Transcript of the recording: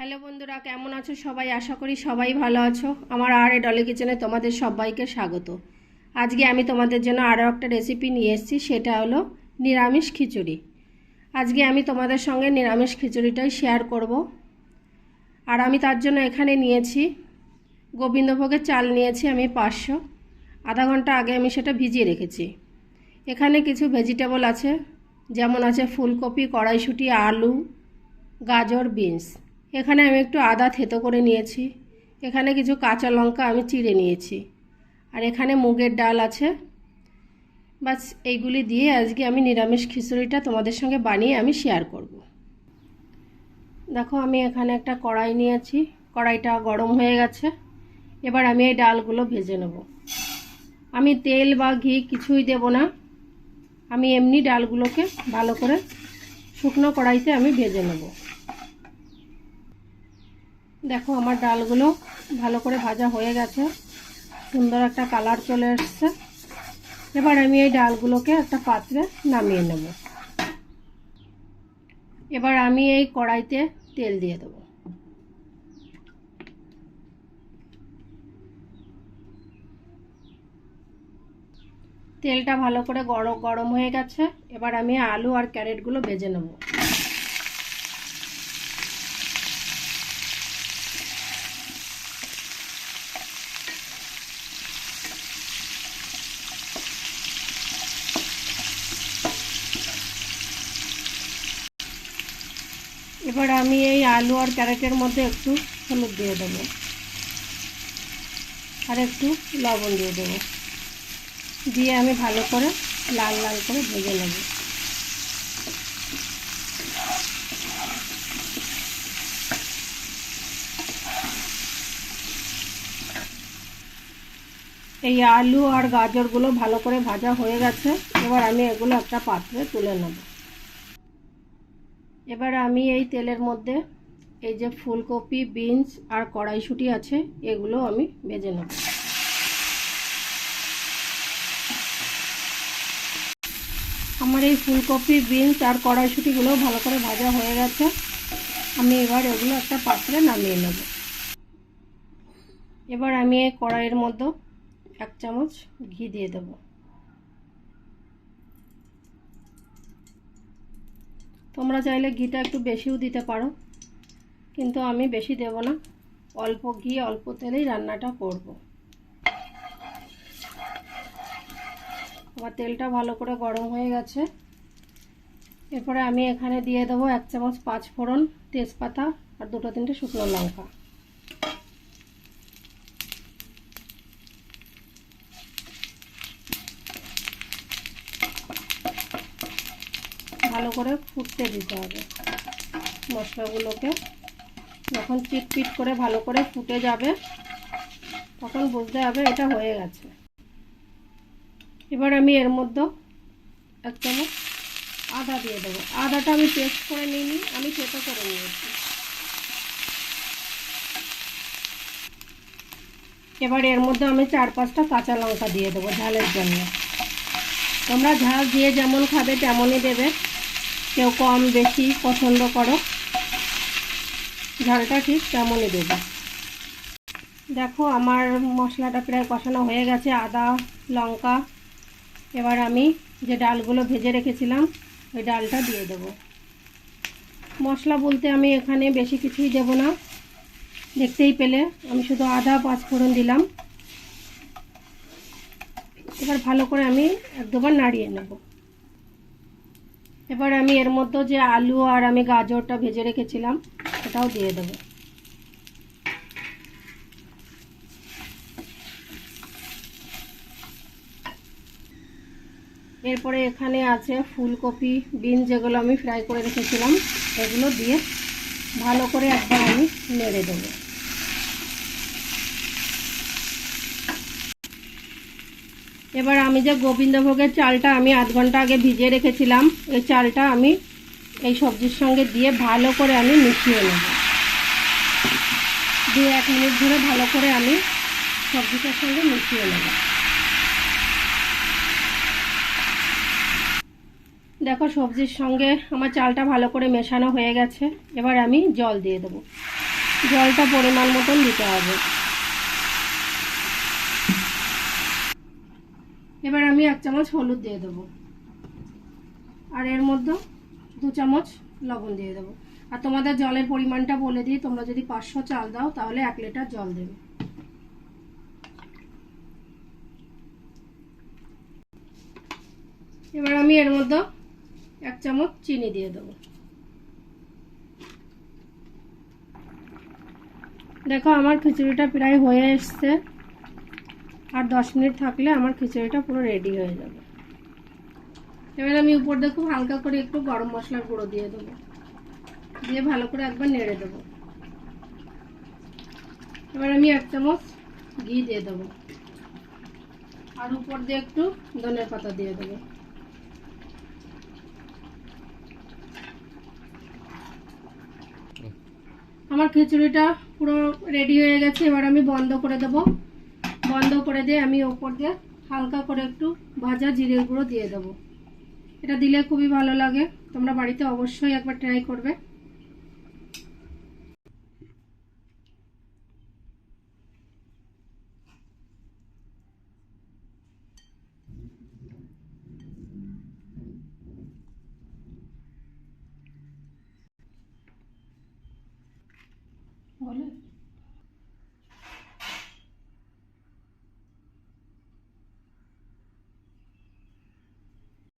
Hello বন্ধুরা, কেমন আছো সবাই? আশা করি সবাই ভালো আছো। আমার আর এ ডলি কিচেনে তোমাদের সবাইকে স্বাগত। আজকে আমি তোমাদের জন্য আরও একটা রেসিপি নিয়ে এসেছি, সেটা হলো নিরামিষ খিচুড়ি। আজকে আমি তোমাদের সঙ্গে নিরামিষ খিচুড়িটাই শেয়ার করব। আর আমি তার জন্য এখানে নিয়েছি, গোবিন্দভোগের চাল নিয়েছি আমি পাঁচশো। আধা ঘণ্টা আগে আমি সেটা ভিজিয়ে রেখেছি। এখানে কিছু ভেজিটেবল আছে, যেমন আছে ফুলকপি, কড়াইশুঁটি, আলু, গাজর বিনস এখানে আমি একটু আদা থেতো করে নিয়েছি। এখানে কিছু কাঁচা লঙ্কা আমি চিড়ে নিয়েছি। আর এখানে মুগের ডাল আছে। বাস এইগুলি দিয়ে আজকে আমি নিরামিষ খিচুড়িটা তোমাদের সঙ্গে বানিয়ে আমি শেয়ার করব। দেখো আমি এখানে একটা কড়াই নিয়েছি। কড়াইটা গরম হয়ে গেছে। এবার আমি এই ডালগুলো ভেজে নেব। আমি তেল বা ঘি কিছুই দেব না। আমি এমনি ডালগুলোকে ভালো করে শুকনো কড়াইতে আমি ভেজে নেব। দেখো, আমার ডালগুলো ভালো করে ভাজা হয়ে গেছে। সুন্দর একটা কালার চলে এসছে। এবার আমি এই ডালগুলোকে একটা পাত্রে নামিয়ে নেব। এবার আমি এই কড়াইতে তেল দিয়ে দেবো। তেলটা ভালো করে গরম গরম হয়ে গেছে। এবার আমি আলু আর ক্যারেটগুলো ভেজে নেব। এবার আমি এই আলু আর ক্যারেটের মধ্যে একটু হলুদ দিয়ে দেবো। আর একটু লবণ দিয়ে দেবো। দিয়ে আমি ভালো করে লাল লাল করে ভেজে নেব। এই আলু আর গাজরগুলো ভালো করে ভাজা হয়ে গেছে। এবার আমি এগুলো একটা পাত্রে তুলে নেব। এবার আমি এই তেলের মধ্যে এই যে ফুলকপি, বিনস আর কড়াইশুঁটি আছে, এগুলো আমি ভেজে নেব। আমার এই ফুলকপি, বিনস আর কড়াইশুঁটিগুলো ভালো করে ভাজা হয়ে গেছে। আমি এবার এগুলো একটা পাত্রে নামিয়ে নেব। এবার আমি এই কড়াইয়ের মধ্যে এক চামচ ঘি দিয়ে দেব। তোমরা চাইলে ঘিটা একটু বেশিও দিতে পারো, কিন্তু আমি বেশি দেব না। অল্প ঘি, অল্প তেলেই রান্নাটা করব। আমার তেলটা ভালো করে গরম হয়ে গেছে। এরপরে আমি এখানে দিয়ে দেবো এক চামচ পাঁচ ফোড়ন তেজপাতা আর দুটো তিনটে শুকনো লঙ্কা। ভালো করে ফুটতে দিতে হবে। মশলাগুলোকে যখন চিটপিট করে ভালো করে ফুটে যাবে, তখন বুঝতে হবে এটা হয়ে গেছে। এবার আমি এর মধ্যে এক চামচ আদা দিয়ে দেবো। আদাটা আমি পেস্ট করে নিইনি, আমি চেপে করে নিয়েছি। এবার এর মধ্যে আমি চার পাঁচটা কাঁচা লঙ্কা দিয়ে দেবো ঝালের জন্য। তোমরা ঝাল দিয়ে যেমন খাবে তেমনই দেবে। কেউ কম বেশি পছন্দ করো। ঝালটা ঠিক তেমনই দেবে। দেখো আমার মশলাটা প্রায় কষানো হয়ে গেছে, আদা, লঙ্কা। এবার আমি যে ডালগুলো ভেজে রেখেছিলাম, ওই ডালটা দিয়ে দেব। মশলা বলতে আমি এখানে বেশি কিছুই দেব না। দেখতেই পেলে, আমি শুধু আদা, পাঁচফোড়ন দিলাম। এবার ভালো করে আমি এক দুবার নাড়িয়ে নেব। এবার আমি এর মধ্যে যে আলু আর আমি গাজরটা ভেজে রেখেছিলাম, সেটাও দিয়ে দেবো। এরপরে এখানে আছে ফুলকপি, বিন যেগুলো আমি ফ্রাই করে রেখেছিলাম, এগুলো দিয়ে ভালো করে একবার আমি নেড়ে দেব। এবার আমি যে গোবিন্দভোগের চালটা আমি আধ ঘণ্টা আগে ভিজিয়ে রেখেছিলাম, এই চালটা আমি এই সবজির সঙ্গে দিয়ে ভালো করে আমি মিশিয়ে নেব। দু এক মিনিট ধরে ভালো করে আমি সবজিটার সঙ্গে মিশিয়ে নেব। দেখো সবজির সঙ্গে আমার চালটা ভালো করে মেশানো হয়ে গেছে, এবার আমি জল দিয়ে দেবো। জলটা পরিমাণ মতন দিতে হবে। এবার আমি এক চামচ হলুদ দিয়ে দেবো। আর এর মধ্যে দু চামচ লবণ দিয়ে দেবো। আর তোমাদের জলের পরিমাণটা বলে দিই, তোমরা যদি পাঁচশো চাল দাও, তাহলে এক লিটার জল দেবে। এবার আমি এর মধ্যে এক চামচ চিনি দিয়ে দেবো। দেখো, আমার খিচুড়িটা প্রায় হয়ে এসছে। আর দশ মিনিট থাকলে আমার খিচুড়িটা পুরো রেডি হয়ে যাবে। এবার আমি উপর দিয়ে খুব হালকা করে একটু গরম মশলার গুঁড়ো দিয়ে দেবো। দিয়ে ভালো করে একবার নেড়ে দেবো। এবার আমি এক চামচ ঘি দিয়ে দেবো। আর উপর দিয়ে একটু ধনের পাতা দিয়ে দেবো। আমার খিচুড়িটা পুরো রেডি হয়ে গেছে, এবার আমি বন্ধ করে দেব। বন্ধ করে দিয়ে আমি ওপর দিয়ে হালকা করে একটু ভাজা জিরের গুঁড়ো দিয়ে দেবো। এটা দিলে খুবই ভালো লাগে, তোমরা বাড়িতে অবশ্যই একবার ট্রাই করবে। বলে।